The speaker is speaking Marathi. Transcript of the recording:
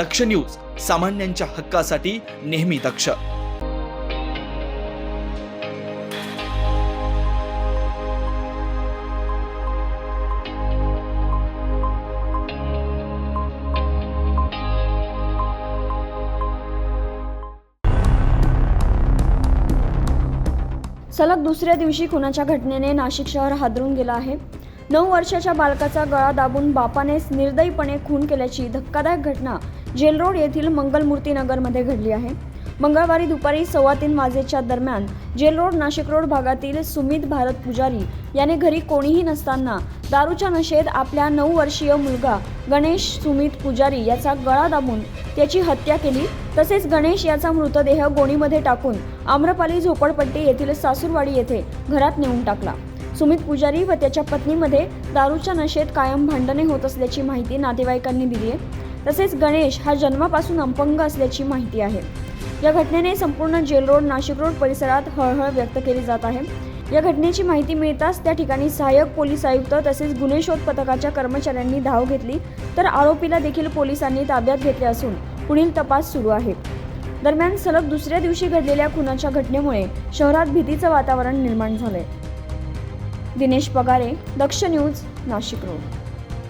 दक्ष न्यूज सामान्यांच्या हक्कासाठी नेहमी दक्ष. सलग दुसऱ्या दिवशी खुनाच्या घटनेने नाशिक शहर हादरून गेलं आहे. नऊ वर्षाच्या बालकाचा गळा दाबून बापानेच निर्दयीपणे खून केल्याची धक्कादायक घटना जेल रोड येथील मंगलमूर्ती नगरमध्ये घडली आहे. मंगळवारी दुपारी सव्वा तीन वाजेच्या दरम्यान जेल रोड नाशिक रोड भागातील सुमित भारत पुजारी याने घरी कोणीही नसताना दारूच्या नशेत आपल्या नऊ वर्षीय मुलगा गणेश सुमित पुजारी याचा गळा दाबून त्याची हत्या केली. तसेच गणेश याचा मृतदेह गोणीमध्ये टाकून आम्रपाली झोपडपट्टी येथील सासूरवाडी येथे घरात नेऊन टाकला. सुमित पुजारी व त्याच्या पत्नीमध्ये दारूच्या नशेत कायम भांडणे होत असल्याची माहिती नातेवाईकांनी दिली आहे. तसेच गणेश हा जन्मापासून अपंग असल्याची माहिती आहे. या घटनेने संपूर्ण जेल रोड नाशिक रोड परिसरात हळहळ व्यक्त केली जात आहे. या घटनेची माहिती मिळताच त्या ठिकाणी सहाय्यक पोलीस आयुक्त तसेच गुन्हे शोध पथकाच्या कर्मचाऱ्यांनी धाव घेतली. तर आरोपीला देखील पोलिसांनी ताब्यात घेतले असून पुढील तपास सुरू आहे. दरम्यान सलग दुसऱ्या दिवशी घडलेल्या खुनाच्या घटनेमुळे शहरात भीतीचं वातावरण निर्माण झालंय. Dinesh Pagare Daksh news Nashik road.